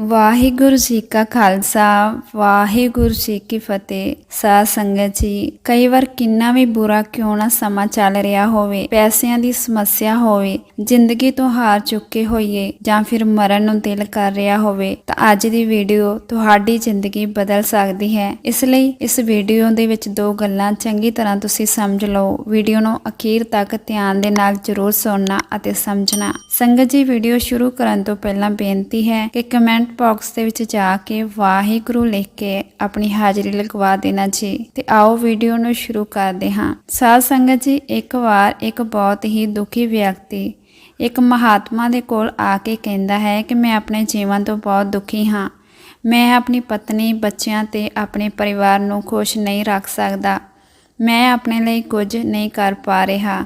ਵਾਹਿਗੁਰੂ ਜੀ ਕਾ ਖਾਲਸਾ, ਵਾਹਿਗੁਰੂ ਜੀ ਕੀ ਫਤਿਹ। ਸਾਧ ਸੰਗਤ ਜੀ, ਕਈ ਵਾਰ ਕਿੰਨਾ ਵੀ ਬੁਰਾ ਕਿਉਂ ਨਾ ਸਮਾਂ ਚੱਲ ਰਿਹਾ ਹੋਵੇ, ਪੈਸਿਆਂ ਦੀ ਸਮੱਸਿਆ ਹੋਵੇ, ਜ਼ਿੰਦਗੀ ਤੋਂ ਹਾਰ ਚੁੱਕੇ ਹੋਈਏ ਜਾਂ ਫਿਰ ਮਰਨ ਨੂੰ ਦਿਲ ਕਰ ਰਿਹਾ ਹੋਵੇ, ਤਾਂ ਅੱਜ ਦੀ ਵੀਡੀਓ ਤੁਹਾਡੀ ਜ਼ਿੰਦਗੀ ਬਦਲ ਸਕਦੀ ਹੈ। ਇਸ ਲਈ ਇਸ ਵੀਡੀਓ ਦੇ ਵਿੱਚ ਦੋ ਗੱਲਾਂ ਚੰਗੀ ਤਰ੍ਹਾਂ ਤੁਸੀਂ ਸਮਝ ਲਓ। ਵੀਡੀਓ ਨੂੰ ਅਖੀਰ ਤੱਕ ਧਿਆਨ ਦੇ ਨਾਲ ਜ਼ਰੂਰ ਸੁਣਨਾ ਅਤੇ ਸਮਝਣਾ। ਸੰਗਤ ਜੀ, ਵੀਡੀਓ ਸ਼ੁਰੂ ਕਰਨ ਤੋਂ ਪਹਿਲਾਂ ਬੇਨਤੀ ਹੈ ਕਿ ਕਮੈਂਟ ਬਾਕਸ ਦੇ ਵਿੱਚ ਜਾ ਕੇ ਵਾਹਿਗੁਰੂ ਲਿਖ ਕੇ ਆਪਣੀ ਹਾਜ਼ਰੀ ਲਗਵਾ ਦੇਣਾ ਜੀ। ਤੇ ਆਓ ਵੀਡੀਓ ਨੂੰ ਸ਼ੁਰੂ ਕਰਦੇ ਹਾਂ। ਸਾਧ ਸੰਗਤ ਜੀ, ਇੱਕ ਵਾਰ ਇੱਕ ਬਹੁਤ ਹੀ ਦੁਖੀ ਵਿਅਕਤੀ ਇੱਕ ਮਹਾਤਮਾ ਦੇ ਕੋਲ ਆ ਕੇ ਕਹਿੰਦਾ ਹੈ ਕਿ ਮੈਂ ਆਪਣੇ ਜੀਵਨ ਤੋਂ ਬਹੁਤ ਦੁਖੀ ਹਾਂ। ਮੈਂ ਆਪਣੀ ਪਤਨੀ, ਬੱਚਿਆਂ ਤੇ ਆਪਣੇ ਪਰਿਵਾਰ ਨੂੰ ਖੁਸ਼ ਨਹੀਂ ਰੱਖ ਸਕਦਾ। ਮੈਂ ਆਪਣੇ ਲਈ ਕੁਝ ਨਹੀਂ ਕਰ ਪਾ ਰਿਹਾ।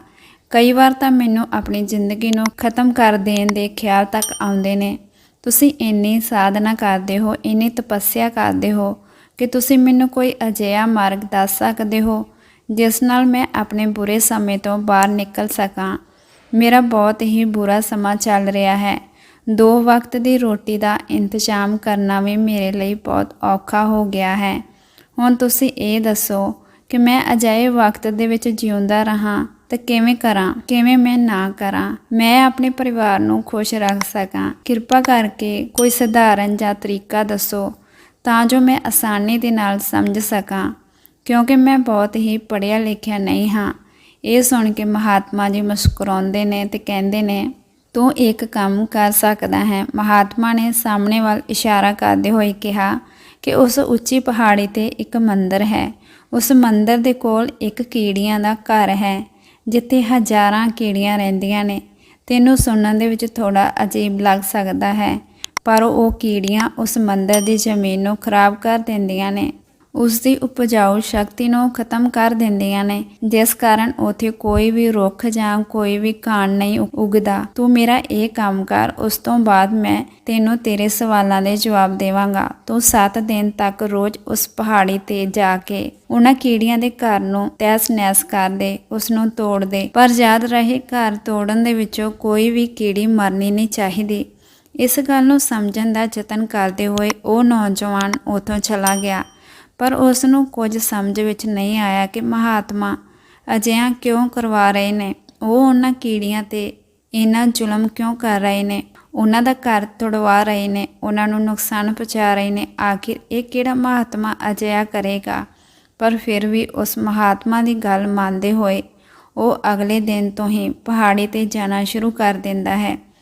ਕਈ ਵਾਰ ਤਾਂ ਮੈਨੂੰ ਆਪਣੀ ਜ਼ਿੰਦਗੀ ਨੂੰ ਖਤਮ ਕਰ ਦੇਣ ਦੇ ਖਿਆਲ ਤੱਕ ਆਉਂਦੇ ਨੇ। ਤੁਸੀਂ ਇੰਨੀ ਸਾਧਨਾ ਕਰਦੇ ਹੋ, ਇੰਨੀ ਤਪੱਸਿਆ ਕਰਦੇ ਹੋ ਕਿ ਤੁਸੀਂ ਮੈਨੂੰ ਕੋਈ ਅਜਿਹਾ ਮਾਰਗ ਦੱਸ ਸਕਦੇ ਹੋ, ਜਿਸ ਨਾਲ ਮੈਂ ਆਪਣੇ ਬੁਰੇ ਸਮੇਂ ਤੋਂ ਬਾਹਰ ਨਿਕਲ ਸਕਾਂ। ਮੇਰਾ ਬਹੁਤ ਹੀ ਬੁਰਾ ਸਮਾਂ ਚੱਲ ਰਿਹਾ ਹੈ। ਦੋ ਵਕਤ ਦੀ ਰੋਟੀ ਦਾ ਇੰਤਜ਼ਾਮ ਕਰਨਾ ਵੀ ਮੇਰੇ ਲਈ ਬਹੁਤ ਔਖਾ ਹੋ ਗਿਆ ਹੈ। ਹੁਣ ਤੁਸੀਂ ਇਹ ਦੱਸੋ ਕਿ ਮੈਂ ਅਜਿਹੇ ਵਕਤ ਦੇ ਵਿੱਚ ਜਿਉਂਦਾ ਰਹਾ ਤਾਂ ਕਿਵੇਂ ਕਰਾਂ, ਕਿਵੇਂ ਮੈਂ ਨਾ ਕਰਾਂ, ਮੈਂ ਆਪਣੇ ਪਰਿਵਾਰ ਨੂੰ ਖੁਸ਼ ਰੱਖ ਸਕਾਂ। ਕਿਰਪਾ ਕਰਕੇ ਕੋਈ ਸਧਾਰਨ ਜਾਂ ਤਰੀਕਾ ਦੱਸੋ ਤਾਂ ਜੋ ਮੈਂ ਆਸਾਨੀ ਦੇ ਨਾਲ ਸਮਝ ਸਕਾਂ। ਕਿਉਂਕਿ ਮੈਂ ਬਹੁਤ ਹੀ ਪੜ੍ਹਿਆ ਲਿਖਿਆ ਨਹੀਂ ਹਾਂ। ਇਹ ਸੁਣ ਕੇ ਮਹਾਤਮਾ ਜੀ ਮੁਸਕਰਾਉਂਦੇ ਨੇ ਤੇ ਕਹਿੰਦੇ ਨੇ, ਤੂੰ ਇੱਕ ਕੰਮ ਕਰ ਸਕਦਾ ਹੈ। ਮਹਾਤਮਾ ਨੇ ਸਾਹਮਣੇ ਵੱਲ ਇਸ਼ਾਰਾ ਕਰਦੇ ਹੋਏ ਕਿਹਾ ਕਿ ਉਸ ਉੱਚੀ ਪਹਾੜੀ ਤੇ ਇੱਕ ਮੰਦਰ ਹੈ। ਉਸ ਮੰਦਰ ਦੇ ਕੋਲ ਇੱਕ ਕੀੜੀਆਂ ਦਾ ਘਰ ਹੈ। ਜਿੱਥੇ ਹਜ਼ਾਰਾਂ ਕੀੜੀਆਂ ਰਹਿੰਦੀਆਂ ਨੇ। ਤੈਨੂੰ ਸੁਣਨ ਦੇ ਵਿੱਚ ਥੋੜਾ ਅਜੀਬ ਲੱਗ ਸਕਦਾ ਹੈ, ਪਰ ਉਹ ਕੀੜੀਆਂ ਉਸ ਮੰਦਰ ਦੀ ਜ਼ਮੀਨ ਨੂੰ ਖਰਾਬ ਕਰ ਦਿੰਦੀਆਂ ਨੇ। ਉਸ ਦੀ ਉਪਜਾਊ ਸ਼ਕਤੀ ਨੂੰ ਖਤਮ ਕਰ ਦਿੰਦੀਆਂ ਨੇ। ਜਿਸ ਕਾਰਨ ਉਥੇ ਕੋਈ ਵੀ ਰੁੱਖ ਜਾਂ ਕੋਈ ਵੀ ਕਾਣ ਨਹੀਂ ਉ- ਉਗਦਾ। ਤੂੰ ਮੇਰਾ ਇਹ ਕੰਮ ਕਰ, ਉਸ ਤੋਂ ਬਾਅਦ ਮੈਂ ਤੈਨੂੰ ਤੇਰੇ ਸਵਾਲਾਂ ਦੇ ਜਵਾਬ ਦੇਵਾਂਗਾ। ਤੂੰ 7 ਦਿਨ ਤੱਕ ਰੋਜ਼ ਉਸ ਪਹਾੜੀ ਤੇ ਜਾ ਕੇ ਉਹਨਾਂ ਕੀੜੀਆਂ ਦੇ ਘਰ ਨੂੰ ਤੈਸ ਨੈਸ ਕਰ ਦੇ, ਉਸ ਨੂੰ ਤੋੜ ਦੇ। ਪਰ ਯਾਦ ਰਹੇ, ਘਰ ਤੋੜਨ ਦੇ ਵਿੱਚੋਂ ਕੋਈ ਵੀ ਕੀੜੀ ਮਰਨੀ ਨਹੀਂ ਚਾਹੀਦੀ। ਇਸ ਗੱਲ ਨੂੰ ਸਮਝਣ ਦਾ ਯਤਨ ਕਰਦੇ ਹੋਏ ਉਹ ਨੌਜਵਾਨ ਉਥੋਂ ਚਲਾ ਗਿਆ। ਪਰ ਉਸ ਨੂੰ ਕੁਝ ਸਮਝ ਵਿੱਚ ਨਹੀਂ ਆਇਆ ਕਿ ਮਹਾਤਮਾ ਅਜਿਹਾ ਕਿਉਂ ਕਰਵਾ ਰਹੇ ਨੇ। ਉਹ ਉਹਨਾਂ ਕੀੜੀਆਂ ਤੇ ਇੰਨਾ ਜ਼ੁਲਮ ਕਿਉਂ ਕਰ ਰਹੇ ਨੇ? ਉਹਨਾਂ ਦਾ ਘਰ ਤੁੜਵਾ ਰਹੇ ਨੇ, ਉਹਨਾਂ ਨੂੰ ਨੁਕਸਾਨ ਪਹੁੰਚਾ ਰਹੇ ਨੇ। ਆਖਿਰ ਇਹ ਕਿਹੜਾ ਮਹਾਤਮਾ ਅਜਿਹਾ ਕਰੇਗਾ? ਪਰ ਫਿਰ ਵੀ ਉਸ ਮਹਾਤਮਾ ਦੀ ਗੱਲ ਮੰਨਦੇ ਹੋਏ ਉਹ ਅਗਲੇ ਦਿਨ ਤੋਂ ਹੀ ਪਹਾੜੀ ਤੇ ਜਾਣਾ ਸ਼ੁਰੂ ਕਰ ਦਿੰਦਾ ਹੈ।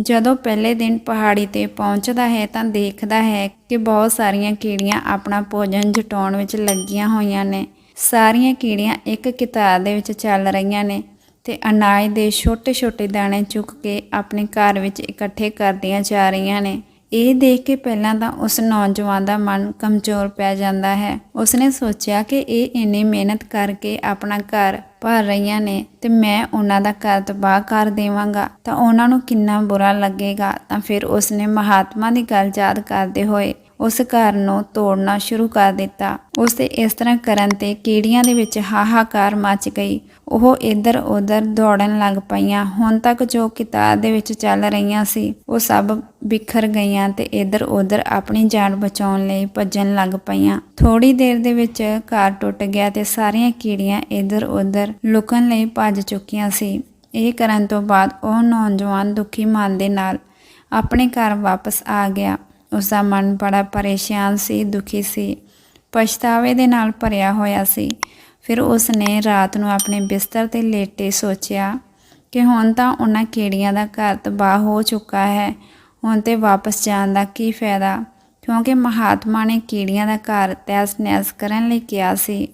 ਜਦੋਂ ਪਹਿਲੇ ਦਿਨ ਪਹਾੜੀ ਤੇ ਪਹੁੰਚਦਾ ਹੈ ਤਾਂ ਦੇਖਦਾ ਹੈ ਕਿ ਬਹੁਤ ਸਾਰੀਆਂ ਕੀੜੀਆਂ ਆਪਣਾ ਭੋਜਨ ਜਟਾਉਣ ਵਿੱਚ ਲੱਗੀਆਂ ਹੋਈਆਂ ਨੇ। ਸਾਰੀਆਂ ਕੀੜੀਆਂ ਇੱਕ ਕਿਤਾਰ ਦੇ ਵਿੱਚ ਚੱਲ ਰਹੀਆਂ ਨੇ ਤੇ ਅਨਾਜ ਦੇ ਛੋਟੇ-ਛੋਟੇ ਦਾਣੇ ਚੁੱਕ ਕੇ ਆਪਣੇ ਘਰ ਵਿੱਚ ਇਕੱਠੇ ਕਰਦੀਆਂ ਜਾ ਰਹੀਆਂ ਨੇ। ਇਹ ਦੇਖ ਕੇ ਪਹਿਲਾਂ ਤਾਂ ਉਸ ਨੌਜਵਾਨ ਦਾ ਮਨ ਕਮਜ਼ੋਰ ਪੈ ਜਾਂਦਾ ਹੈ। ਉਸਨੇ ਸੋਚਿਆ ਕਿ ਇਹ ਇੰਨੀ ਮਿਹਨਤ ਕਰਕੇ ਆਪਣਾ ਘਰ ਭਰ ਰਹੀਆਂ ਨੇ ਤੇ ਮੈਂ ਉਹਨਾਂ ਦਾ ਘਰ ਤਬਾਹ ਕਰ ਦੇਵਾਂਗਾ। ਤਾਂ ਉਹਨਾਂ ਨੂੰ ਕਿੰਨਾ ਬੁਰਾ ਲੱਗੇਗਾ। ਤਾਂ ਫਿਰ ਉਸਨੇ ਮਹਾਤਮਾ ਦੀ ਗੱਲ ਯਾਦ ਕਰਦੇ ਹੋਏ ਉਸ ਘਰ ਨੂੰ ਤੋੜਨਾ ਸ਼ੁਰੂ ਕਰ ਦਿੱਤਾ। ਉਸ ਦੇ ਇਸ ਤਰ੍ਹਾਂ ਕਰਨ ਤੇ ਕੀੜੀਆਂ ਦੇ ਵਿੱਚ ਹਾਹਾਕਾਰ ਮਚ ਗਈ। ਉਹ ਇੱਧਰ ਉੱਧਰ ਦੌੜਨ ਲੱਗ ਪਈਆਂ। ਹੁਣ ਤੱਕ ਜੋ ਕਿਤਾਬ ਦੇ ਵਿੱਚ ਚੱਲ ਰਹੀਆਂ ਸੀ, ਉਹ ਸਭ ਬਿਖਰ ਗਈਆਂ ਤੇ ਇੱਧਰ ਉੱਧਰ ਆਪਣੀ ਜਾਨ ਬਚਾਉਣ ਲਈ ਭੱਜਣ ਲੱਗ ਪਈਆਂ। ਥੋੜੀ ਦੇਰ ਦੇ ਵਿੱਚ ਘਰ ਟੁੱਟ ਗਿਆ ਤੇ ਸਾਰੀਆਂ ਕੀੜੀਆਂ ਇੱਧਰ ਉੱਧਰ ਲੁਕਣ ਲਈ ਭੱਜ ਚੁੱਕੀਆਂ ਸੀ। ਇਹ ਕਰਨ ਤੋਂ ਬਾਅਦ ਉਹ ਨੌਜਵਾਨ ਦੁਖੀ ਮਨ ਦੇ ਨਾਲ ਆਪਣੇ ਘਰ ਵਾਪਸ ਆ ਗਿਆ। ਉਸ ਦਾ ਮਨ ਬੜਾ ਪਰੇਸ਼ਾਨ ਸੀ, ਦੁਖੀ ਸੀ। ਪਛਤਾਵੇ ਦੇ ਨਾਲ ਭਰਿਆ ਹੋਇਆ ਸੀ। ਫਿਰ ਉਸ ਨੇ ਰਾਤ ਨੂੰ ਆਪਣੇ ਬਿਸਤਰ ਤੇ ਲੇਟੇ ਸੋਚਿਆ ਕਿ ਹੁਣ ਤਾਂ ਉਹਨਾਂ ਕੀੜੀਆਂ ਦਾ ਘਰ ਤਬਾਹ ਹੋ ਚੁੱਕਾ ਹੈ। ਹੁਣ ਤੇ ਵਾਪਸ ਜਾਣ ਦਾ ਕੀ ਫਾਇਦਾ? ਕਿਉਂਕਿ ਮਹਾਤਮਾ ਨੇ ਕੀੜੀਆਂ ਦਾ ਘਰ ਤੈਸ ਨੈਸ ਕਰਨ ਲਈ ਕਿਹਾ ਸੀ,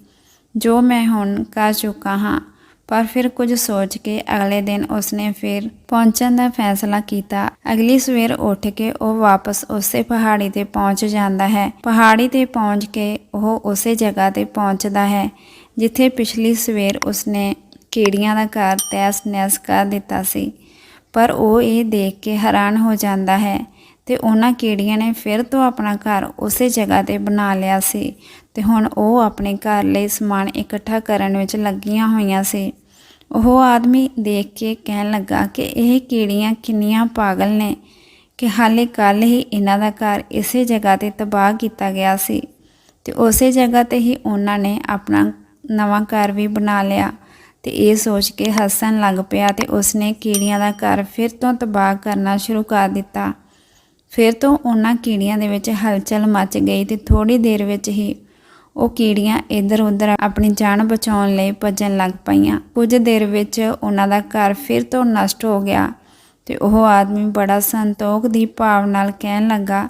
ਜੋ ਮੈਂ ਹੁਣ ਕਰ ਚੁੱਕਾ ਹਾਂ ਪਰ ਫਿਰ ਕੁਝ ਸੋਚ ਕੇ ਅਗਲੇ ਦਿਨ ਉਸਨੇ ਫਿਰ ਪਹੁੰਚਣ ਦਾ ਫੈਸਲਾ ਕੀਤਾ। ਅਗਲੀ ਸਵੇਰ ਉੱਠ ਕੇ ਉਹ ਵਾਪਸ ਉਸੇ ਪਹਾੜੀ ਤੇ ਪਹੁੰਚ ਜਾਂਦਾ ਹੈ। ਪਹਾੜੀ ਤੇ ਪਹੁੰਚ ਕੇ ਉਹ ਉਸੇ ਜਗ੍ਹਾ ਤੇ ਪਹੁੰਚਦਾ ਹੈ, ਜਿੱਥੇ ਪਿਛਲੀ ਸਵੇਰ ਉਸਨੇ ਕੀੜੀਆਂ ਦਾ ਘਰ ਤੈਸ ਨੈਸ ਕਰ ਦਿੱਤਾ ਸੀ। ਪਰ ਉਹ ਇਹ ਦੇਖ ਕੇ ਹੈਰਾਨ ਹੋ ਜਾਂਦਾ ਹੈ ਤੇ ਉਹਨਾਂ ਕੀੜੀਆਂ ਨੇ ਫਿਰ ਤੋਂ ਆਪਣਾ ਘਰ ਉਸੇ ਜਗ੍ਹਾ ਤੇ ਬਣਾ ਲਿਆ ਸੀ ਤੇ ਹੁਣ ਉਹ ਆਪਣੇ ਘਰ ਲਈ ਸਮਾਨ ਇਕੱਠਾ ਕਰਨ ਵਿੱਚ ਲੱਗੀਆਂ ਹੋਈਆਂ ਸੀ। ਉਹ ਆਦਮੀ ਦੇਖ ਕੇ ਕਹਿਣ ਲੱਗਾ ਕਿ ਇਹ ਕੀੜੀਆਂ ਕਿੰਨੀਆਂ ਪਾਗਲ ਨੇ ਕਿ ਹਾਲੇ ਕੱਲ ਹੀ ਇਹਨਾਂ ਦਾ ਘਰ ਇਸੇ ਜਗ੍ਹਾ ਤੇ ਤਬਾਹ ਕੀਤਾ ਗਿਆ ਸੀ ਤੇ ਉਸੇ ਜਗ੍ਹਾ ਤੇ ਹੀ ਉਹਨਾਂ ਨੇ ਆਪਣਾ ਨਵਾਂ ਘਰ ਵੀ ਬਣਾ ਲਿਆ ਤੇ ਇਹ ਸੋਚ ਕੇ ਹੱਸਣ ਲੱਗ ਪਿਆ ਤੇ ਉਸਨੇ ਕੀੜੀਆਂ ਦਾ ਘਰ ਫਿਰ ਤੋਂ ਤਬਾਹ ਕਰਨਾ ਸ਼ੁਰੂ ਕਰ ਦਿੱਤਾ। ਫਿਰ ਤੋਂ ਉਹਨਾਂ ਕੀੜੀਆਂ ਦੇ ਵਿੱਚ ਹਲਚਲ ਮਚ ਗਈ ਤੇ ਥੋੜੀ ਦੇਰ ਵਿੱਚ ਹੀ ਉਹ ਕੀੜੀਆਂ ਇੱਧਰ ਉੱਧਰ ਆਪਣੀ ਜਾਨ ਬਚਾਉਣ ਲਈ ਭੱਜਣ ਲੱਗ ਪਈਆਂ। ਕੁਝ ਦੇਰ ਵਿੱਚ ਉਹਨਾਂ ਦਾ ਘਰ ਫਿਰ ਤੋਂ ਨਸ਼ਟ ਹੋ ਗਿਆ ਤੇ ਉਹ ਆਦਮੀ ਬੜਾ ਸੰਤੋਖ ਦੀ ਭਾਵ ਨਾਲ ਕਹਿਣ ਲੱਗਾ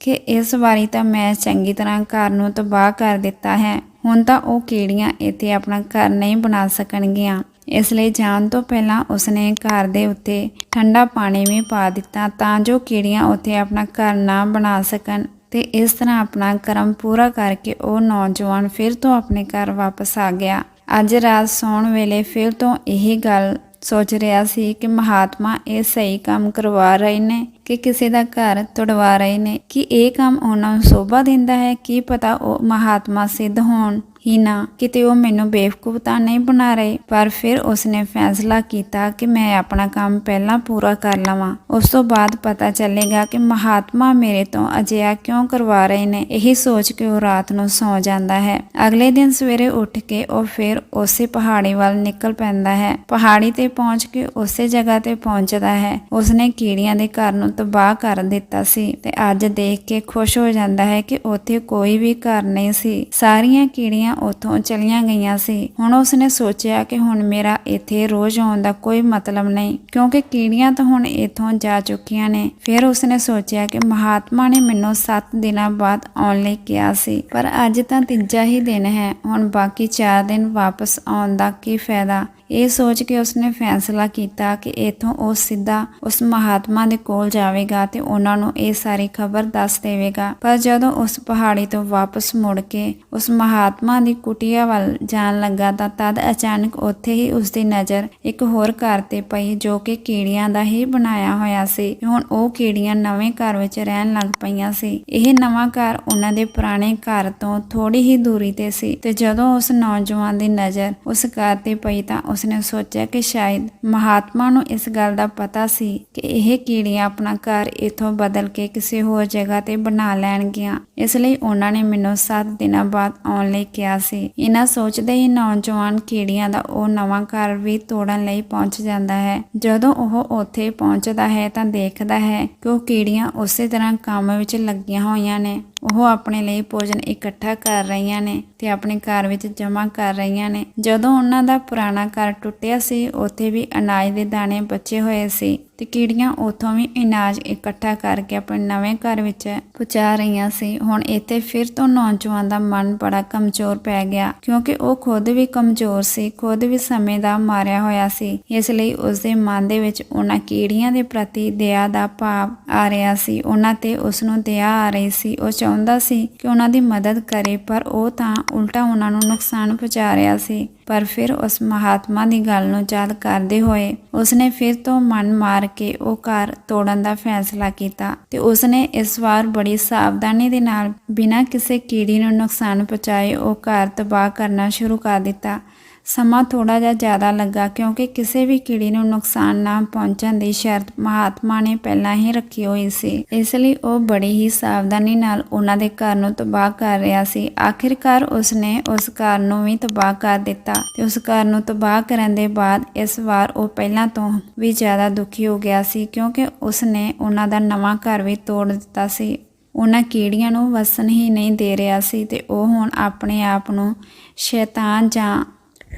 ਕਿ ਇਸ ਵਾਰੀ ਤਾਂ ਮੈਂ ਚੰਗੀ ਤਰ੍ਹਾਂ ਘਰ ਨੂੰ ਤਬਾਹ ਕਰ ਦਿੱਤਾ ਹੈ। ਹੁਣ ਤਾਂ ਉਹ ਕੀੜੀਆਂ ਇੱਥੇ ਆਪਣਾ ਘਰ ਨਹੀਂ ਬਣਾ ਸਕਣਗੀਆਂ। ਇਸ ਲਈ ਜਾਣ ਤੋਂ ਪਹਿਲਾਂ ਉਸਨੇ ਘਰ ਦੇ ਉੱਤੇ ਠੰਡਾ ਪਾਣੀ ਵੀ ਪਾ ਦਿੱਤਾ ਤਾਂ ਜੋ ਕੀੜੀਆਂ ਉੱਥੇ ਆਪਣਾ ਘਰ ਨਾ ਬਣਾ ਸਕਣ ਤੇ ਇਸ ਤਰ੍ਹਾਂ ਆਪਣਾ ਕਰਮ ਪੂਰਾ ਕਰਕੇ ਉਹ ਨੌਜਵਾਨ ਫਿਰ ਤੋਂ ਆਪਣੇ ਘਰ ਵਾਪਸ ਆ ਗਿਆ। ਅੱਜ ਰਾਤ ਸੌਣ ਵੇਲੇ ਫਿਰ ਤੋਂ ਇਹ ਗੱਲ ਸੋਚ ਰਿਹਾ ਸੀ ਕਿ ਮਹਾਤਮਾ ਇਹ ਸਹੀ ਕੰਮ ਕਰਵਾ ਰਹੇ ਨੇ। ਕਿ ਕਿਸੇ ਦਾ ਘਰ ਤੁੜਵਾ ਰਹੇ ਨੇ, ਕਿ ਇਹ ਕੰਮ ਉਹਨਾਂ ਨੂੰ ਸੋਭਾ ਦਿੰਦਾ ਹੈ, ਕੀ ਪਤਾ ਉਹ ਮਹਾਤਮਾ ਸਿੱਧ ਹੋਣ ਹੀ ਨਾ। ਕਿਤੇ ਉਹ ਮੈਨੂੰ ਬੇਵਕੂਫ ਤਾਂ ਨਹੀਂ ਬਣਾ ਰਹੇ, ਪਰ ਫਿਰ ਉਸਨੇ ਫੈਸਲਾ ਕੀਤਾ ਕਿ ਮੈਂ ਆਪਣਾ ਕੰਮ ਪਹਿਲਾਂ ਪੂਰਾ ਕਰ ਲਵਾਂ। ਉਸ ਤੋਂ ਬਾਅਦ ਪਤਾ ਚੱਲੇਗਾ ਕਿ ਮਹਾਤਮਾ ਮੇਰੇ ਤੋਂ ਅਜਿਹਾ ਕਿਉਂ ਕਰਵਾ ਰਹੇ ਨੇ, ਇਹੀ ਸੋਚ ਕੇ ਉਹ ਰਾਤ ਨੂੰ ਸੌ ਜਾਂਦਾ ਹੈ। ਅਗਲੇ ਦਿਨ ਸਵੇਰੇ ਉੱਠ ਕੇ ਉਹ ਫਿਰ ਉਸੇ ਪਹਾੜੀ ਵੱਲ ਨਿਕਲ ਪੈਂਦਾ ਹੈ। ਪਹਾੜੀ ਤੇ ਪਹੁੰਚ ਕੇ ਉਸੇ ਜਗ੍ਹਾ ਤੇ ਪਹੁੰਚਦਾ ਹੈ। ਉਸਨੇ ਕੀੜੀਆਂ ਦੇ ਘਰ ਨੂੰ ਤਬਾਹ ਕਰ ਦਿੱਤਾ ਸੀ ਤੇ ਅੱਜ ਦੇਖ ਕੇ ਖੁਸ਼ ਹੋ ਜਾਂਦਾ ਹੈ ਕਿ ਉੱਥੇ ਕੋਈ ਵੀ ਘਰ ਨਹੀਂ ਸੀ। ਸਾਰੀਆਂ ਕੀੜੀਆਂ ਉੱਥੋਂ ਚਲੀਆਂ ਗਈਆਂ ਸੀ। ਹੁਣ ਉਸਨੇ ਸੋਚਿਆ ਕਿ ਹੁਣ ਮੇਰਾ ਇੱਥੇ ਰੋਜ਼ ਆਉਣ ਦਾ ਕੋਈ ਮਤਲਬ ਨਹੀਂ, ਕਿਉਂਕਿ ਕੀੜੀਆਂ ਤਾਂ ਹੁਣ ਇੱਥੋਂ ਜਾ ਚੁੱਕੀਆਂ ਨੇ। ਫਿਰ ਉਸਨੇ ਸੋਚਿਆ ਕਿ ਮਹਾਤਮਾ ਨੇ ਮੈਨੂੰ 7 ਦਿਨਾਂ ਬਾਅਦ ਆਉਣ ਲਈ ਕਿਹਾ ਸੀ, ਪਰ ਅੱਜ ਤਾਂ ਤੀਜਾ ਹੀ ਦਿਨ ਹੈ। ਹੁਣ ਬਾਕੀ 4 ਦਿਨ ਵਾਪਸ ਆਉਣ ਦਾ ਕੀ ਫਾਇਦਾ? ਇਹ ਸੋਚ ਕੇ ਉਸਨੇ ਫੈਸਲਾ ਕੀਤਾ ਕਿ ਇਥੋਂ ਉਹ ਸਿੱਧਾ ਉਸ ਮਹਾਤਮਾ ਦੇ ਕੋਲ ਜਾਵੇਗਾ ਤੇ ਉਹਨਾਂ ਨੂੰ ਇਹ ਸਾਰੀ ਖਬਰ ਦੱਸ ਦੇਵੇਗਾ। ਪਰ ਜਦੋਂ ਉਸ ਪਹਾੜੀ ਤੋਂ ਵਾਪਸ ਮੁੜ ਕੇ ਉਸ ਮਹਾਤਮਾ ਦੀ ਕੁਟੀਆ ਵੱਲ ਜਾਣ ਲੱਗਾ ਤਾਂ ਤਦ ਅਚਾਨਕ ਉੱਥੇ ਹੀ ਉਸ ਦੀ ਨਜ਼ਰ ਇੱਕ ਹੋਰ ਘਰ ਤੇ ਪਈ ਜੋ ਕਿ ਕੀੜੀਆਂ ਦਾ ਹੀ ਬਣਾਇਆ ਹੋਇਆ ਸੀ। ਹੁਣ ਉਹ ਕੀੜੀਆਂ ਨਵੇਂ ਘਰ ਵਿੱਚ ਰਹਿਣ ਲੱਗ ਪਈਆਂ ਸੀ। ਇਹ ਨਵਾਂ ਘਰ ਉਹਨਾਂ ਦੇ ਪੁਰਾਣੇ ਘਰ ਤੋਂ ਥੋੜੀ ਹੀ ਦੂਰੀ ਤੇ ਸੀ ਤੇ ਜਦੋਂ ਉਸ ਨੌਜਵਾਨ ਦੀ ਨਜ਼ਰ ਉਸ ਘਰ ਤੇ ਪਈ ਤਾਂ ਉਸ ਉਸਨੇ ਸੋਚਿਆ ਕਿ ਸ਼ਾਇਦ ਮਹਾਤਮਾ ਨੂੰ ਇਸ ਗੱਲ ਦਾ ਪਤਾ ਸੀ ਕਿ ਇਹ ਕੀੜੀਆਂ ਆਪਣਾ ਘਰ ਇਥੋਂ ਬਦਲ ਕੇ ਕਿਸੇ ਹੋਰ ਜਗ੍ਹਾ ਤੇ ਬਣਾ ਲੈਣਗੀਆਂ। ਇਸ ਲਈ ਉਹਨਾਂ ਨੇ ਮੈਨੂੰ 7 ਦਿਨਾਂ ਬਾਅਦ ਆਉਣ ਲਈ ਕਿਹਾ ਸੀ। ਇਹਨਾਂ ਸੋਚਦੇ ਹੀ ਨੌਜਵਾਨ ਕੀੜੀਆਂ ਦਾ ਉਹ ਨਵਾਂ ਘਰ ਵੀ ਤੋੜਨ ਲਈ ਪਹੁੰਚ ਜਾਂਦਾ ਹੈ। ਜਦੋਂ ਉਹ ਉੱਥੇ ਪਹੁੰਚਦਾ ਹੈ ਤਾਂ ਦੇਖਦਾ ਹੈ ਕਿ ਉਹ ਕੀੜੀਆਂ ਉਸੇ ਤਰ੍ਹਾਂ ਕੰਮ ਵਿੱਚ ਲੱਗੀਆਂ ਹੋਈਆਂ ਨੇ। ਉਹ ਆਪਣੇ ਲਈ ਭੋਜਨ ਇਕੱਠਾ ਕਰ ਰਹੀਆਂ ਨੇ। ਤੇ ਆਪਣੇ ਘਰ ਵਿੱਚ ਜਮ੍ਹਾਂ ਕਰ ਰਹੀਆਂ ਨੇ। ਜਦੋਂ ਉਹਨਾਂ ਦਾ ਪੁਰਾਣਾ ਘਰ ਟੁੱਟਿਆ ਸੀ, ਉੱਥੇ ਵੀ ਅਨਾਜ ਦੇ ਦਾਣੇ ਬਚੇ ਹੋਏ ਸੀ ਤੇ ਕੀੜੀਆਂ ਉਥੋਂ ਵੀ ਅਨਾਜ ਇਕੱਠਾ ਕਰਕੇ ਆਪਣੇ ਨਵੇਂ ਘਰ ਵਿੱਚ ਪਹੁੰਚਾ ਰਹੀਆਂ ਸੀ। ਹੁਣ ਇੱਥੇ ਫਿਰ ਤੋਂ ਨੌਜਵਾਨ ਦਾ ਮਨ ਬੜਾ ਕਮਜ਼ੋਰ ਪੈ ਗਿਆ, ਕਿਉਂਕਿ ਉਹ ਖੁਦ ਵੀ ਕਮਜ਼ੋਰ ਸੀ, ਖੁਦ ਵੀ ਸਮੇਂ ਦਾ ਮਾਰਿਆ ਹੋਇਆ ਸੀ। ਇਸ ਲਈ ਉਸ ਦੇ ਮਨ ਦੇ ਵਿੱਚ ਉਹਨਾਂ ਕੀੜੀਆਂ ਦੇ ਪ੍ਰਤੀ ਦਇਆ ਦਾ ਭਾਵ ਆ ਰਿਹਾ ਸੀ। ਉਹਨਾਂ ਤੇ ਉਸ ਨੂੰ ਦਇਆ ਆ ਰਹੀ ਸੀ। ਉਹ ਚਾਹੁੰਦਾ ਸੀ ਕਿ ਉਹਨਾਂ ਦੀ ਮਦਦ ਕਰੇ, ਪਰ ਉਹ ਤਾਂ ਉਲਟਾ ਉਹਨਾਂ ਨੂੰ ਨੁਕਸਾਨ ਪਹੁੰਚਾ ਰਿਹਾ ਸੀ। ਪਰ ਫਿਰ ਉਸ ਮਹਾਤਮਾ ਦੀ ਗੱਲ ਨੂੰ ਯਾਦ ਕਰਦੇ ਹੋਏ ਉਸਨੇ ਫਿਰ ਤੋਂ ਮਨ ਮਾਰ ਕੇ ਉਹ ਘਰ ਤੋੜਨ ਦਾ ਫੈਸਲਾ ਕੀਤਾ ਤੇ ਉਸਨੇ ਇਸ ਵਾਰ ਬੜੀ ਸਾਵਧਾਨੀ ਦੇ ਨਾਲ ਬਿਨਾਂ ਕਿਸੇ ਕੀੜੀ ਨੂੰ ਨੁਕਸਾਨ ਪਹੁੰਚਾਏ ਉਹ ਘਰ ਤਬਾਹ ਕਰਨਾ ਸ਼ੁਰੂ ਕਰ ਦਿੱਤਾ। ਸਮਾਂ ਥੋੜਾ ਜਿਹਾ ਜ਼ਿਆਦਾ ਲੱਗਾ ਕਿਉਂਕਿ ਕਿਸੇ ਵੀ ਕੀੜੀ ਨੂੰ ਨੁਕਸਾਨ ਨਾ ਪਹੁੰਚਣ ਦੀ ਸ਼ਰਤ ਮਹਾਤਮਾ ਨੇ ਪਹਿਲਾਂ ਹੀ ਰੱਖੀ ਹੋਈ ਸੀ। ਇਸ ਲਈ ਉਹ ਬੜੀ ਹੀ ਸਾਵਧਾਨੀ ਨਾਲ ਉਹਨਾਂ ਦੇ ਘਰ ਨੂੰ ਤਬਾਹ ਕਰ ਰਿਹਾ ਸੀ। ਆਖਿਰਕਾਰ ਉਸਨੇ ਉਸ ਘਰ ਨੂੰ ਵੀ ਤਬਾਹ ਕਰ ਦਿੱਤਾ ਤੇ ਉਸ ਘਰ ਨੂੰ ਤਬਾਹ ਕਰਨ ਦੇ ਬਾਅਦ ਇਸ ਵਾਰ ਉਹ ਪਹਿਲਾਂ ਤੋਂ ਵੀ ਜ਼ਿਆਦਾ ਦੁਖੀ ਹੋ ਗਿਆ ਸੀ ਕਿਉਂਕਿ ਉਸਨੇ ਉਹਨਾਂ ਦਾ ਨਵਾਂ ਘਰ ਵੀ ਤੋੜ ਦਿੱਤਾ ਸੀ। ਉਹਨਾਂ ਕੀੜੀਆਂ ਨੂੰ ਵਸਣ ਹੀ ਨਹੀਂ ਦੇ ਰਿਹਾ ਸੀ ਤੇ ਉਹ ਹੁਣ ਆਪਣੇ ਆਪ ਨੂੰ ਸ਼ੈਤਾਨ ਜਾਂ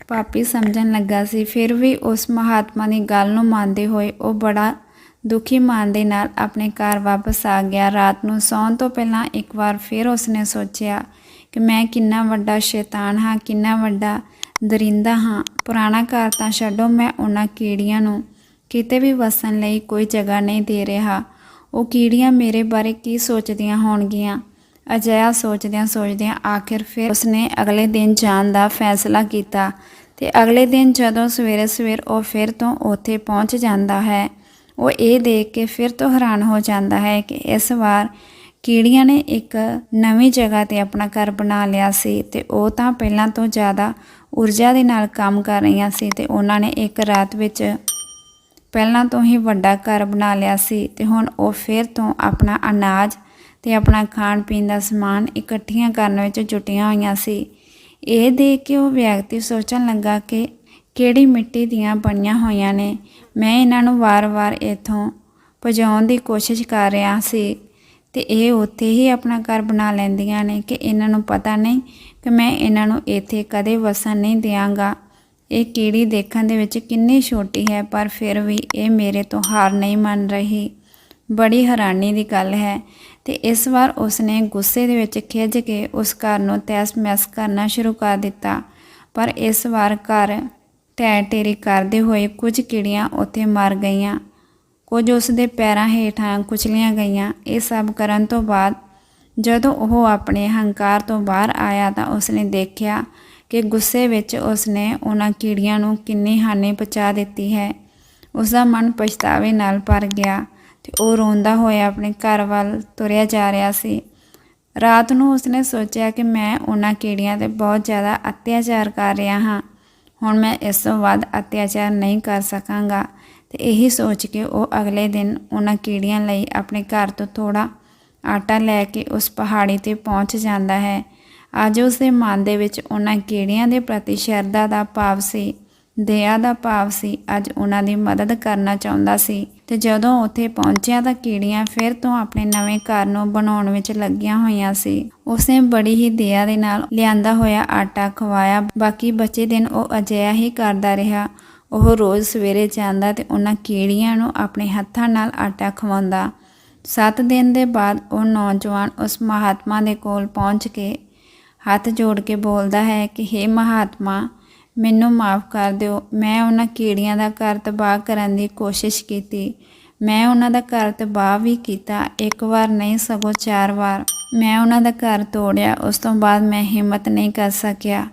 ਪਾਪੀ ਸਮਝਣ ਲੱਗਾ ਸੀ। ਫਿਰ ਵੀ ਉਸ ਮਹਾਤਮਾ ਦੀ ਗੱਲ ਨੂੰ ਮੰਨਦੇ ਹੋਏ ਉਹ ਬੜਾ ਦੁਖੀ ਮਨ ਦੇ ਨਾਲ ਆਪਣੇ ਘਰ ਵਾਪਸ ਆ ਗਿਆ। ਰਾਤ ਨੂੰ ਸੌਣ ਤੋਂ ਪਹਿਲਾਂ ਇੱਕ ਵਾਰ ਫਿਰ ਉਸਨੇ ਸੋਚਿਆ ਕਿ ਮੈਂ ਕਿੰਨਾ ਵੱਡਾ ਸ਼ੈਤਾਨ ਹਾਂ, ਕਿੰਨਾ ਵੱਡਾ ਦਰਿੰਦਾ ਹਾਂ। ਪੁਰਾਣਾ ਘਰ ਤਾਂ ਛੱਡੋ, ਮੈਂ ਉਹਨਾਂ ਕੀੜੀਆਂ ਨੂੰ ਕਿਤੇ ਵੀ ਵਸਣ ਲਈ ਕੋਈ ਜਗ੍ਹਾ ਨਹੀਂ ਦੇ ਰਿਹਾ। ਉਹ ਕੀੜੀਆਂ ਮੇਰੇ ਬਾਰੇ ਕੀ ਸੋਚਦੀਆਂ ਹੋਣਗੀਆਂ? ਅਜਿਹਾ ਸੋਚਦਿਆਂ ਸੋਚਦਿਆਂ ਆਖਿਰ ਫਿਰ ਉਸਨੇ ਅਗਲੇ ਦਿਨ ਜਾਣ ਦਾ ਫੈਸਲਾ ਕੀਤਾ ਤੇ ਅਗਲੇ ਦਿਨ ਜਦੋਂ ਸਵੇਰੇ ਸਵੇਰ ਉਹ ਫਿਰ ਤੋਂ ਉੱਥੇ ਪਹੁੰਚ ਜਾਂਦਾ ਹੈ, ਉਹ ਇਹ ਦੇਖ ਕੇ ਫਿਰ ਤੋਂ ਹੈਰਾਨ ਹੋ ਜਾਂਦਾ ਹੈ ਕਿ ਇਸ ਵਾਰ ਕੀੜੀਆਂ ਨੇ ਇੱਕ ਨਵੀਂ ਜਗ੍ਹਾ ਤੇ ਆਪਣਾ ਘਰ ਬਣਾ ਲਿਆ ਸੀ ਤੇ ਉਹ ਤਾਂ ਪਹਿਲਾਂ ਤੋਂ ਜ਼ਿਆਦਾ ਊਰਜਾ ਦੇ ਨਾਲ ਕੰਮ ਕਰ ਰਹੀਆਂ ਸੀ ਤੇ ਉਹਨਾਂ ਨੇ ਇੱਕ ਰਾਤ ਵਿੱਚ ਪਹਿਲਾਂ ਤੋਂ ਹੀ ਵੱਡਾ ਘਰ ਬਣਾ ਲਿਆ ਸੀ ਤੇ ਹੁਣ ਉਹ ਫਿਰ ਤੋਂ ਆਪਣਾ ਅਨਾਜ ਤੇ ਆਪਣਾ ਖਾਣ ਪੀਣ ਦਾ ਸਮਾਨ ਇਕੱਠੀਆਂ ਕਰਨ ਵਿੱਚ ਜੁਟੀਆਂ ਹੋਈਆਂ ਸੀ। ਇਹ ਦੇਖ ਕੇ ਉਹ ਵਿਅਕਤੀ ਸੋਚਣ ਲੱਗਾ ਕਿ ਕਿਹੜੀ ਮਿੱਟੀ ਦੀਆਂ ਬਣੀਆਂ ਹੋਈਆਂ ਨੇ। ਮੈਂ ਇਹਨਾਂ ਨੂੰ ਵਾਰ-ਵਾਰ ਇੱਥੋਂ ਭਜਾਉਣ ਦੀ ਕੋਸ਼ਿਸ਼ ਕਰ ਰਿਹਾ ਸੀ ਤੇ ਇਹ ਉੱਥੇ ਹੀ ਆਪਣਾ ਘਰ ਬਣਾ ਲੈਂਦੀਆਂ ਨੇ ਕਿ ਇਹਨਾਂ ਨੂੰ ਪਤਾ ਨਹੀਂ ਕਿ ਮੈਂ ਇਹਨਾਂ ਨੂੰ ਇੱਥੇ ਕਦੇ ਵਸਣ ਨਹੀਂ ਦਿਆਂਗਾ। ਇਹ ਕੀੜੀ ਦੇਖਣ ਦੇ ਵਿੱਚ ਕਿੰਨੀ ਛੋਟੀ ਹੈ, ਪਰ ਫਿਰ ਵੀ ਇਹ ਮੇਰੇ ਤੋਂ ਹਾਰ ਨਹੀਂ ਮੰਨ ਰਹੀ। ਬੜੀ ਹੈਰਾਨੀ ਦੀ ਗੱਲ ਹੈ ਤੇ ਇਸ ਵਾਰ ਉਸਨੇ ਗੁੱਸੇ ਦੇ ਵਿੱਚ ਖਿੱਝ ਕੇ ਉਸ ਘਰ ਨੂੰ ਤਹਿਸ-ਮਹਿਸ ਕਰਨਾ ਸ਼ੁਰੂ ਕਰ ਦਿੱਤਾ। ਪਰ ਇਸ ਵਾਰ ਘਰ ਢਹਿ ਢੇਰੀ ਕਰਦੇ ਹੋਏ ਕੁਝ ਕੀੜੀਆਂ ਉੱਥੇ ਮਰ ਗਈਆਂ। ਕੁਝ ਉਸ ਦੇ ਪੈਰਾਂ ਹੇਠਾਂ ਕੁਚਲੀਆਂ ਗਈਆਂ। ਇਹ ਸਭ ਕਰਨ ਤੋਂ ਬਾਅਦ ਜਦੋਂ ਉਹ ਆਪਣੇ ਹੰਕਾਰ ਤੋਂ ਬਾਹਰ ਆਇਆ ਤਾਂ ਉਸਨੇ ਦੇਖਿਆ ਕਿ ਗੁੱਸੇ ਵਿੱਚ ਉਸਨੇ ਉਹਨਾਂ ਕੀੜੀਆਂ ਨੂੰ ਕਿੰਨੀ ਹਾਨੀ ਪਹੁੰਚਾ ਦਿੱਤੀ ਹੈ। ਉਸ ਦਾ ਮਨ ਪਛਤਾਵੇ ਨਾਲ ਭਰ ਗਿਆ। ਤੇ ਉਹ ਰੋਂਦਾ ਹੋਇਆ ਆਪਣੇ ਘਰ ਵੱਲ ਤੁਰਿਆ ਜਾ ਰਿਹਾ ਸੀ। ਰਾਤ ਨੂੰ ਉਸਨੇ ਸੋਚਿਆ ਕਿ ਮੈਂ ਉਹਨਾਂ ਕੀੜੀਆਂ ਤੇ ਬਹੁਤ ਜ਼ਿਆਦਾ ਅਤਿਆਚਾਰ ਕਰ ਰਿਹਾ ਹਾਂ। ਹੁਣ ਮੈਂ ਇਸ ਤੋਂ ਵੱਧ ਅਤਿਆਚਾਰ ਨਹੀਂ ਕਰ ਸਕਾਂਗਾ ਤੇ ਇਹੀ ਸੋਚ ਕੇ ਉਹ ਅਗਲੇ ਦਿਨ ਉਹਨਾਂ ਕੀੜੀਆਂ ਲਈ ਆਪਣੇ ਘਰ ਤੋਂ ਥੋੜਾ ਆਟਾ ਲੈ ਕੇ ਉਸ ਪਹਾੜੀ ਤੇ ਪਹੁੰਚ ਜਾਂਦਾ ਹੈ। ਅੱਜ ਉਸ ਦੇ ਮਨ ਦੇ ਵਿੱਚ ਉਹਨਾਂ ਕੀੜੀਆਂ ਦੇ ਪ੍ਰਤੀ ਸ਼ਰਧਾ ਦਾ ਭਾਵ ਸੀ, ਦਇਆ ਦਾ ਭਾਵ ਸੀ। ਅੱਜ ਉਹਨਾਂ ਦੀ ਮਦਦ ਕਰਨਾ ਚਾਹੁੰਦਾ ਸੀ। ਤੇ ਜਦੋਂ ਉੱਥੇ ਪਹੁੰਚਿਆ ਤਾਂ ਕੀੜੀਆਂ ਫਿਰ ਤੋਂ ਆਪਣੇ ਨਵੇਂ ਘਰ ਨੂੰ ਬਣਾਉਣ ਵਿੱਚ ਲੱਗੀਆਂ ਹੋਈਆਂ ਸੀ। ਉਸਨੇ ਬੜੀ ਹੀ ਦਇਆ ਦੇ ਨਾਲ ਲਿਆਂਦਾ ਹੋਇਆ ਆਟਾ ਖਵਾਇਆ। ਬਾਕੀ ਬਚੇ ਦਿਨ ਉਹ ਅਜਿਹਾ ਹੀ ਕਰਦਾ ਰਿਹਾ। ਉਹ ਰੋਜ਼ ਸਵੇਰੇ ਜਾਂਦਾ ਤੇ ਉਹਨਾਂ ਕੀੜੀਆਂ ਨੂੰ ਆਪਣੇ ਹੱਥਾਂ ਨਾਲ ਆਟਾ ਖਵਾਉਂਦਾ। 7 ਦਿਨ ਦੇ ਬਾਅਦ ਉਹ ਨੌਜਵਾਨ ਉਸ ਮਹਾਤਮਾ ਦੇ ਕੋਲ ਪਹੁੰਚ ਕੇ ਹੱਥ ਜੋੜ ਕੇ ਬੋਲਦਾ ਹੈ ਕਿ हे ਮਹਾਤਮਾ ਮੈਨੂੰ ਮਾਫ ਕਰ ਦਿਓ। ਮੈਂ ਉਹਨਾਂ ਕੀੜੀਆਂ ਦਾ ਘਰ ਤਬਾਹ ਕਰਨ ਦੀ ਕੋਸ਼ਿਸ਼ ਕੀਤੀ। ਮੈਂ ਉਹਨਾਂ ਦਾ ਘਰ ਤਬਾਹ ਵੀ ਕੀਤਾ। ਇੱਕ ਵਾਰ ਨਹੀਂ, ਸਗੋਂ ਚਾਰ ਵਾਰ। ਮੈਂ ਉਹਨਾਂ ਦਾ ਘਰ ਤੋੜਿਆ। ਉਸ ਤੋਂ ਬਾਅਦ ਮੈਂ ਹਿੰਮਤ ਨਹੀਂ ਕਰ ਸਕਿਆ।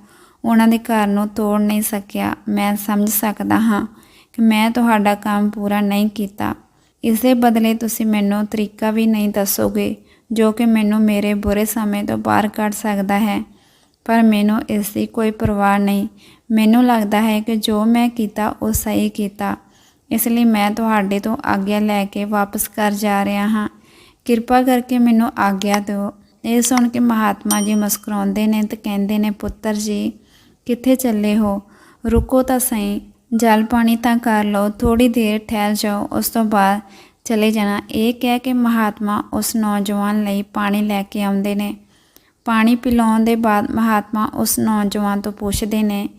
ਉਹਨਾਂ ਦੇ ਘਰ ਨੂੰ ਤੋੜ ਨਹੀਂ ਸਕਿਆ। ਮੈਂ ਸਮਝ ਸਕਦਾ ਹਾਂ ਕਿ ਮੈਂ ਤੁਹਾਡਾ ਕੰਮ ਪੂਰਾ ਨਹੀਂ ਕੀਤਾ। ਇਸ ਦੇ ਬਦਲੇ ਤੁਸੀਂ ਮੈਨੂੰ ਤਰੀਕਾ ਵੀ ਨਹੀਂ ਦੱਸੋਗੇ, ਜੋ ਕਿ ਮੈਨੂੰ ਮੇਰੇ ਬੁਰੇ ਸਮੇਂ ਤੋਂ ਬਾਹਰ ਕੱਢ ਸਕਦਾ ਹੈ। ਪਰ ਮੈਨੂੰ ਇਸ ਦੀ ਕੋਈ ਪਰਵਾਹ ਨਹੀਂ। ਮੈਨੂੰ ਲੱਗਦਾ ਹੈ ਕਿ ਜੋ ਮੈਂ ਕੀਤਾ, ਉਹ ਸਹੀ ਕੀਤਾ। ਇਸ ਲਈ ਮੈਂ ਤੁਹਾਡੇ ਤੋਂ ਆਗਿਆ ਲੈ ਕੇ ਵਾਪਸ ਘਰ ਜਾ ਰਿਹਾ ਹਾਂ। ਕਿਰਪਾ ਕਰਕੇ ਮੈਨੂੰ ਆਗਿਆ ਦਿਓ। ਇਹ ਸੁਣ ਕੇ ਮਹਾਤਮਾ ਜੀ ਮੁਸਕਰਾਉਂਦੇ ਨੇ ਤੇ ਕਹਿੰਦੇ ਨੇ, ਪੁੱਤਰ ਜੀ, ਕਿੱਥੇ ਚੱਲੇ ਹੋ? ਰੁਕੋ ਤਾਂ ਸਹੀ। ਜਲ ਪਾਣੀ ਤਾਂ ਕਰ ਲਓ। ਥੋੜੀ ਦੇਰ ਠਹਿਰ ਜਾਓ। ਉਸ ਤੋਂ ਬਾਅਦ ਚਲੇ ਜਾਣਾ। ਇਹ ਕਹਿ ਕੇ ਮਹਾਤਮਾ ਉਸ ਨੌਜਵਾਨ ਲਈ ਪਾਣੀ ਲੈ ਕੇ ਆਉਂਦੇ ਨੇ। ਪਾਣੀ ਪਿਲਾਉਣ ਦੇ ਬਾਅਦ ਮਹਾਤਮਾ ਉਸ ਨੌਜਵਾਨ ਤੋਂ ਪੁੱਛਦੇ ਨੇ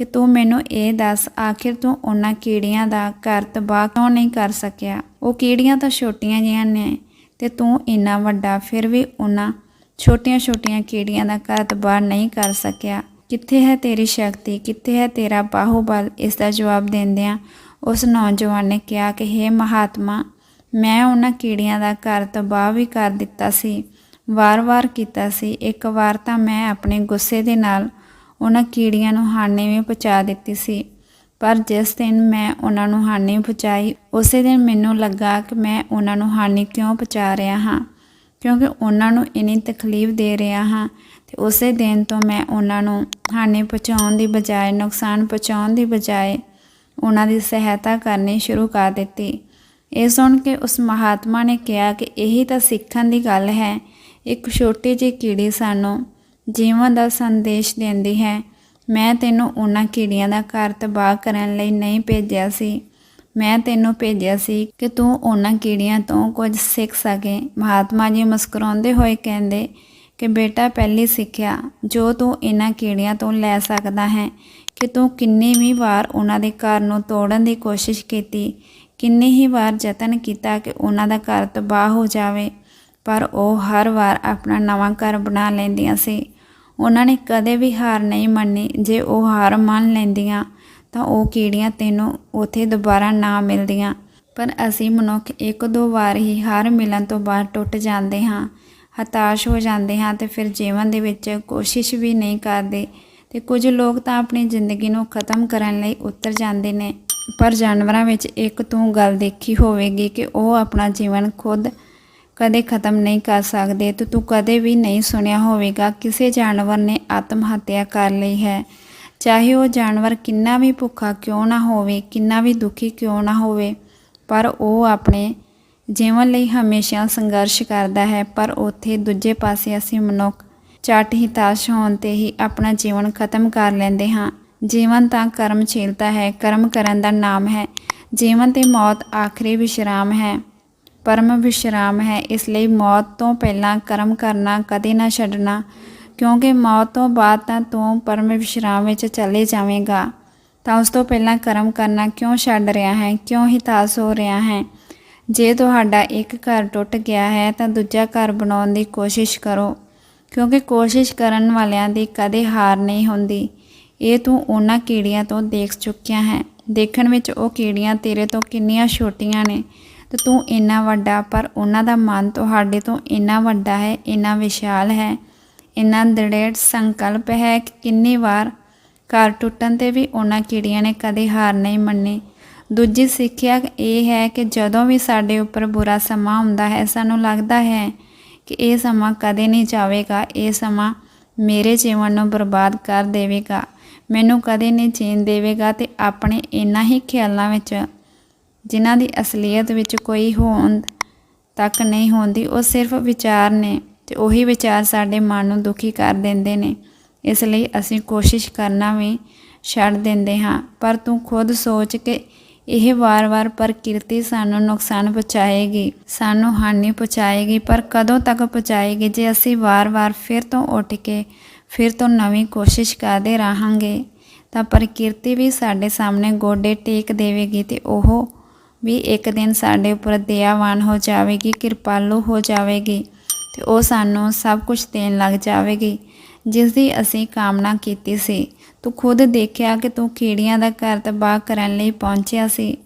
ਕਿ ਤੂੰ ਮੈਨੂੰ ਇਹ ਦੱਸ, ਆਖਿਰ ਤੂੰ ਉਹਨਾਂ ਕੀੜੀਆਂ ਦਾ ਘਰ ਤਬਾਹ ਕਿਉਂ ਨਹੀਂ ਕਰ ਸਕਿਆ? ਉਹ ਕੀੜੀਆਂ ਤਾਂ ਛੋਟੀਆਂ ਜਿਹੀਆਂ ਨੇ ਤੇ ਤੂੰ ਇੰਨਾ ਵੱਡਾ, ਫਿਰ ਵੀ ਉਹਨਾਂ ਛੋਟੀਆਂ-ਛੋਟੀਆਂ ਕੀੜੀਆਂ ਦਾ ਘਰ ਤਬਾਹ ਨਹੀਂ ਕਰ ਸਕਿਆ। ਕਿੱਥੇ ਹੈ ਤੇਰੀ ਸ਼ਕਤੀ? ਕਿੱਥੇ ਹੈ ਤੇਰਾ ਬਾਹੂਬਲ? ਇਸ ਦਾ ਜਵਾਬ ਦਿੰਦਿਆਂ ਉਸ ਨੌਜਵਾਨ ਨੇ ਕਿਹਾ ਕਿ हे ਮਹਾਤਮਾ, ਮੈਂ ਉਹਨਾਂ ਕੀੜੀਆਂ ਦਾ ਘਰ ਤਬਾਹ ਵੀ ਕਰ ਦਿੱਤਾ ਸੀ, ਵਾਰ-ਵਾਰ ਕੀਤਾ ਸੀ। ਇੱਕ ਵਾਰ ਤਾਂ ਮੈਂ ਆਪਣੇ ਗੁੱਸੇ ਦੇ ਨਾਲ ਉਹਨਾਂ ਕੀੜੀਆਂ ਨੂੰ ਹਾਨੀ ਵੀ ਪਹੁੰਚਾ ਦਿੱਤੀ ਸੀ। ਪਰ ਜਿਸ ਦਿਨ ਮੈਂ ਉਹਨਾਂ ਨੂੰ ਹਾਨੀ ਪਹੁੰਚਾਈ, ਉਸੇ ਦਿਨ ਮੈਨੂੰ ਲੱਗਾ ਕਿ ਮੈਂ ਉਹਨਾਂ ਨੂੰ ਹਾਨੀ ਕਿਉਂ ਪਹੁੰਚਾ ਰਿਹਾ ਹਾਂ? ਕਿਉਂਕਿ ਉਹਨਾਂ ਨੂੰ ਇਨੀ ਤਕਲੀਫ ਦੇ ਰਿਹਾ ਹਾਂ ਤੇ ਉਸੇ ਦਿਨ ਤੋਂ ਮੈਂ ਉਹਨਾਂ ਨੂੰ ਹਾਨੀ ਪਹੁੰਚਾਉਣ ਦੀ ਬਜਾਏ, ਨੁਕਸਾਨ ਪਹੁੰਚਾਉਣ ਦੀ ਬਜਾਏ ਉਹਨਾਂ ਦੀ ਸਹਾਇਤਾ ਕਰਨੀ ਸ਼ੁਰੂ ਕਰ ਦਿੱਤੀ। ਇਹ ਸੁਣ ਕੇ ਉਸ ਮਹਾਤਮਾ ਨੇ ਕਿਹਾ ਕਿ ਇਹੀ ਤਾਂ ਸਿੱਖਣ ਦੀ ਗੱਲ ਹੈ। ਇੱਕ ਛੋਟੀ ਜਿਹੀ ਕੀੜੀ ਸਾਨੂੰ ਜੀਵਾਂ ਦਾ ਸੰਦੇਸ਼ ਦਿੰਦੀ ਹੈ। ਮੈਂ ਤੈਨੂੰ ਉਹਨਾਂ ਕੀੜੀਆਂ ਦਾ ਘਰ ਤਬਾਹ ਕਰਨ ਲਈ ਨਹੀਂ ਭੇਜਿਆ ਸੀ। ਮੈਂ ਤੈਨੂੰ ਭੇਜਿਆ ਸੀ ਕਿ ਤੂੰ ਉਹਨਾਂ ਕੀੜੀਆਂ ਤੋਂ ਕੁਝ ਸਿੱਖ ਸਕੇ। ਮਹਾਤਮਾ ਜੀ ਮੁਸਕਰਾਉਂਦੇ ਹੋਏ ਕਹਿੰਦੇ ਕਿ ਬੇਟਾ ਪਹਿਲੀ ਸਿੱਖਿਆ ਜੋ ਤੂੰ ਇਹਨਾਂ ਕੀੜੀਆਂ ਤੋਂ ਲੈ ਸਕਦਾ ਹੈ ਕਿ ਤੂੰ ਕਿੰਨੀ ਵੀ ਵਾਰ ਉਹਨਾਂ ਦੇ ਘਰ ਨੂੰ ਤੋੜਨ ਦੀ ਕੋਸ਼ਿਸ਼ ਕੀਤੀ, ਕਿੰਨੀ ਹੀ ਵਾਰ ਯਤਨ ਕੀਤਾ ਕਿ ਉਹਨਾਂ ਦਾ ਘਰ ਤਬਾਹ ਹੋ ਜਾਵੇ। ਪਰ ਉਹ ਹਰ ਵਾਰ ਆਪਣਾ ਨਵਾਂ ਘਰ ਬਣਾ ਲੈਂਦੀਆਂ ਸੀ। ਉਹਨਾਂ ਨੇ ਕਦੇ ਵੀ ਹਾਰ ਨਹੀਂ ਮੰਨੀ। ਜੇ ਉਹ ਹਾਰ ਮੰਨ ਲੈਂਦੀਆਂ, ਤਾਂ ਉਹ ਕੀੜੀਆਂ ਤੈਨੂੰ ਉਥੇ ਦੁਬਾਰਾ ਨਾ ਮਿਲਦੀਆਂ। ਪਰ ਅਸੀਂ ਮਨੁੱਖ ਇੱਕ ਦੋ ਵਾਰ ਹੀ ਹਾਰ ਮਿਲਣ ਤੋਂ ਬਾਅਦ ਟੁੱਟ ਜਾਂਦੇ ਹਾਂ, ਹਤਾਸ਼ ਹੋ ਜਾਂਦੇ ਹਾਂ ਤੇ ਫਿਰ ਜੀਵਨ ਦੇ ਵਿੱਚ ਕੋਸ਼ਿਸ਼ ਵੀ ਨਹੀਂ ਕਰਦੇ ਤੇ ਕੁਝ ਲੋਕ ਤਾਂ ਆਪਣੀ ਜ਼ਿੰਦਗੀ ਨੂੰ ਖਤਮ ਕਰਨ ਲਈ ਉਤਰ ਜਾਂਦੇ ਨੇ। ਪਰ ਜਾਨਵਰਾਂ ਵਿੱਚ ਇੱਕ ਤੂੰ ਗੱਲ ਦੇਖੀ ਹੋਵੇਗੀ ਕਿ ਉਹ ਆਪਣਾ ਜੀਵਨ ਖੁਦ ਕਦੇ ਖਤਮ ਨਹੀਂ ਕਰ ਸਕਦੇ ਤੇ ਤੂੰ ਕਦੇ ਵੀ ਨਹੀਂ ਸੁਣਿਆ ਹੋਵੇਗਾ, ਕਿਸੇ ਜਾਨਵਰ ਨੇ ਆਤਮ ਹੱਤਿਆ ਕਰ ਲਈ ਹੈ। ਚਾਹੇ ਉਹ ਜਾਨਵਰ ਕਿੰਨਾ ਵੀ ਭੁੱਖਾ ਕਿਉਂ ਨਾ ਹੋਵੇ, ਕਿੰਨਾ ਵੀ ਦੁਖੀ ਕਿਉਂ ਨਾ ਹੋਵੇ, ਪਰ ਉਹ ਆਪਣੇ ਜੀਵਨ ਲਈ ਹਮੇਸ਼ਾ ਸੰਘਰਸ਼ ਕਰਦਾ ਹੈ, ਪਰ ਉੱਥੇ ਦੂਜੇ ਪਾਸੇ ਅਸੀਂ ਮਨੁੱਖ ਝੱਟ ਹੀ ਤਾਸ਼ ਹੋਣ ਤੇ ਹੀ ਆਪਣਾ ਜੀਵਨ ਖਤਮ ਕਰ ਲੈਂਦੇ ਹਾਂ। ਜੀਵਨ ਤਾਂ ਕਰਮਸ਼ੀਲਤਾ ਹੈ, ਕਰਮ ਕਰਨ ਦਾ ਨਾਮ ਹੈ। ਜੀਵਨ ਤੇ ਮੌਤ ਆਖਰੀ ਵਿਸ਼ਰਾਮ ਹੈ। ਪਰਮ ਵਿਸ਼ਰਾਮ ਹੈ, ਇਸ ਲਈ ਮੌਤ ਤੋਂ ਪਹਿਲਾਂ ਕਰਮ ਕਰਨਾ ਕਦੇ ਨਾ ਛੱਡਣਾ, ਕਿਉਂਕਿ ਮੌਤ ਤੋਂ ਬਾਅਦ ਤਾਂ ਤੂੰ ਪਰਮ ਵਿਸ਼ਰਾਮ ਵਿੱਚ ਚਲੇ ਜਾਵੇਂਗਾ। ਤਾਂ ਉਸ ਤੋਂ ਪਹਿਲਾਂ ਕਰਮ ਕਰਨਾ ਕਿਉਂ ਛੱਡ ਰਿਹਾ ਹੈ, ਕਿਉਂ ਹਿਤਾਸ ਹੋ ਰਿਹਾ ਹੈ? ਜੇ ਤੁਹਾਡਾ ਇੱਕ ਘਰ ਟੁੱਟ ਗਿਆ ਹੈ, ਤਾਂ ਦੂਜਾ ਘਰ ਬਣਾਉਣ ਦੀ ਕੋਸ਼ਿਸ਼ ਕਰੋ, ਕਿਉਂਕਿ ਕੋਸ਼ਿਸ਼ ਕਰਨ ਵਾਲਿਆਂ ਦੀ ਕਦੇ ਹਾਰ ਨਹੀਂ ਹੁੰਦੀ। ਇਹ ਤੂੰ ਉਹਨਾਂ ਕੀੜੀਆਂ ਤੋਂ ਦੇਖ ਚੁੱਕਿਆ ਹੈ। ਦੇਖਣ ਵਿੱਚ ਉਹ ਕੀੜੀਆਂ ਤੇਰੇ ਤੋਂ ਕਿੰਨੀਆਂ ਛੋਟੀਆਂ ਨੇ। ਤੇ ਤੂੰ ਇੰਨਾ ਵੱਡਾ, ਪਰ ਉਹਨਾਂ ਦਾ ਮਨ ਤੁਹਾਡੇ ਤੋਂ ਇੰਨਾ ਵੱਡਾ ਹੈ, ਇੰਨਾ ਵਿਸ਼ਾਲ ਹੈ। ਇੰਨਾ ਦ੍ਰਿੜ ਸੰਕਲਪ ਹੈ ਕਿ ਕਿੰਨੀ ਵਾਰ ਘਰ ਟੁੱਟਣ ਤੇ ਵੀ ਉਹਨਾਂ ਕੀੜੀਆਂ ਨੇ ਕਦੇ ਹਾਰ ਨਹੀਂ ਮੰਨੀ। ਦੂਜੀ ਸਿੱਖਿਆ ਇਹ ਹੈ ਕਿ ਜਦੋਂ ਵੀ ਸਾਡੇ ਉੱਪਰ ਬੁਰਾ ਸਮਾਂ ਹੁੰਦਾ ਹੈ, ਸਾਨੂੰ ਲੱਗਦਾ ਹੈ ਕਿ ਇਹ ਸਮਾਂ ਕਦੇ ਨਹੀਂ ਜਾਵੇਗਾ, ਇਹ ਸਮਾਂ ਮੇਰੇ ਜੀਵਨ ਨੂੰ ਬਰਬਾਦ ਕਰ ਦੇਵੇਗਾ। ਮੈਨੂੰ ਕਦੇ ਨਹੀਂ ਜੀਣ ਦੇਵੇਗਾ ਤੇ ਆਪਣੇ ਇਨ੍ਹਾਂ ਹੀ ਖਿਆਲਾਂ ਵਿੱਚ ਜਿਨ੍ਹਾਂ ਦੀ ਅਸਲੀਅਤ ਵਿੱਚ ਕੋਈ ਹੋਂਦ ਤੱਕ ਨਹੀਂ ਹੁੰਦੀ, ਉਹ ਸਿਰਫ ਵਿਚਾਰ ਨੇ ਤੇ ਉਹੀ ਵਿਚਾਰ ਸਾਡੇ ਮਨ ਨੂੰ ਦੁਖੀ ਕਰ ਦਿੰਦੇ ਨੇ। ਇਸ ਲਈ ਅਸੀਂ ਕੋਸ਼ਿਸ਼ ਕਰਨਾ ਵੀ ਛੱਡ ਦਿੰਦੇ ਹਾਂ। ਪਰ ਤੂੰ ਖੁਦ ਸੋਚ ਕੇ ਇਹ ਵਾਰ-ਵਾਰ ਪ੍ਰਕਿਰਤੀ ਸਾਨੂੰ ਨੁਕਸਾਨ ਪਹੁੰਚਾਏਗੀ, ਸਾਨੂੰ ਹਾਨੀ ਪਹੁੰਚਾਏਗੀ, ਪਰ ਕਦੋਂ ਤੱਕ ਪਹੁੰਚਾਏਗੀ? ਜੇ ਅਸੀਂ ਵਾਰ-ਵਾਰ ਫਿਰ ਤੋਂ ਉੱਠ ਕੇ ਫਿਰ ਤੋਂ ਨਵੀਂ ਕੋਸ਼ਿਸ਼ ਕਰਦੇ ਰਹਾਂਗੇ, ਤਾਂ ਪ੍ਰਕਿਰਤੀ ਵੀ ਸਾਡੇ ਸਾਹਮਣੇ ਗੋਡੇ ਟੇਕ ਦੇਵੇਗੀ ਤੇ ਉਹ ਵੀ ਇੱਕ ਦਿਨ ਸਾਡੇ ਉੱਪਰ ਦਇਆਵਾਨ ਹੋ ਜਾਵੇਗੀ, ਕਿਰਪਾਲੂ ਹੋ ਜਾਵੇਗੀ ਤੇ ਉਹ ਸਾਨੂੰ ਸਭ ਕੁਝ ਦੇਣ ਲੱਗ ਜਾਵੇਗੀ। ਜਿਸ ਦੀ ਅਸੀਂ ਕਾਮਨਾ ਕੀਤੀ ਸੀ। ਤੂੰ ਖੁਦ ਦੇਖਿਆ ਕਿ ਤੂੰ ਕੀੜੀਆਂ ਦਾ ਘਰ ਤਬਾਹ ਕਰਨ ਲਈ ਪਹੁੰਚਿਆ ਸੀ,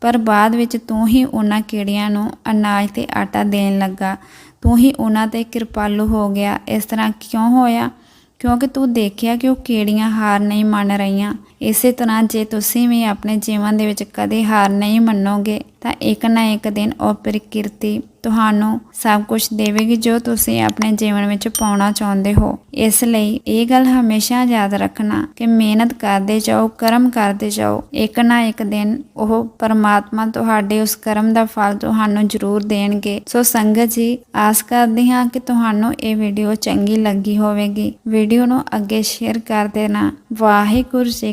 ਪਰ ਬਾਅਦ ਵਿੱਚ ਤੂੰ ਹੀ ਉਹਨਾਂ ਕੀੜੀਆਂ ਨੂੰ ਅਨਾਜ ਤੇ ਆਟਾ ਦੇਣ ਲੱਗਾ। ਤੂੰ ਹੀ ਉਹਨਾਂ ਤੇ ਕਿਰਪਾਲੂ ਹੋ ਗਿਆ। ਇਸ ਤਰ੍ਹਾਂ ਕਿਉਂ ਹੋਇਆ? ਕਿਉਂਕਿ ਤੂੰ ਦੇਖਿਆ ਕਿ ਉਹ ਕੀੜੀਆਂ ਹਾਰ ਨਹੀਂ ਮੰਨ ਰਹੀਆਂ। ਇਸੇ ਤਰ੍ਹਾਂ ਜੇ ਤੁਸੀਂ ਵੀ ਆਪਣੇ ਜੀਵਨ ਦੇ ਵਿੱਚ ਕਦੇ ਹਾਰ ਨਹੀਂ ਮੰਨੋਗੇ, ਤਾਂ ਇੱਕ ਨਾ ਇੱਕ ਦਿਨ ਉਹ ਪ੍ਰਕਿਰਤੀ ਤੁਹਾਨੂੰ ਸਭ ਕੁਝ ਦੇਵੇਗੀ ਜੋ ਤੁਸੀਂ ਆਪਣੇ ਜੀਵਨ ਵਿੱਚ ਪਾਉਣਾ ਚਾਹੁੰਦੇ ਹੋ। ਇਸ ਲਈ ਇਹ ਗੱਲ ਹਮੇਸ਼ਾ ਯਾਦ ਰੱਖਣਾ ਕਿ ਮਿਹਨਤ ਕਰਦੇ ਜਾਓ, ਕਰਮ ਕਰਦੇ ਜਾਓ। ਇੱਕ ਨਾ ਇੱਕ ਦਿਨ ਉਹ ਪਰਮਾਤਮਾ ਤੁਹਾਡੇ ਉਸ ਕਰਮ ਦਾ ਫਲ ਤੁਹਾਨੂੰ ਜ਼ਰੂਰ ਦੇਣਗੇ। ਸੋ ਸੰਗਤ ਜੀ, ਆਸ ਕਰਦੇ ਹਾਂ ਕਿ ਤੁਹਾਨੂੰ ਇਹ ਵੀਡੀਓ ਚੰਗੀ ਲੱਗੀ ਹੋਵੇਗੀ। ਵੀਡੀਓ ਨੂੰ ਅੱਗੇ ਸ਼ੇਅਰ ਕਰ ਦੇਣਾ। ਵਾਹਿਗੁਰੂ ਜੀ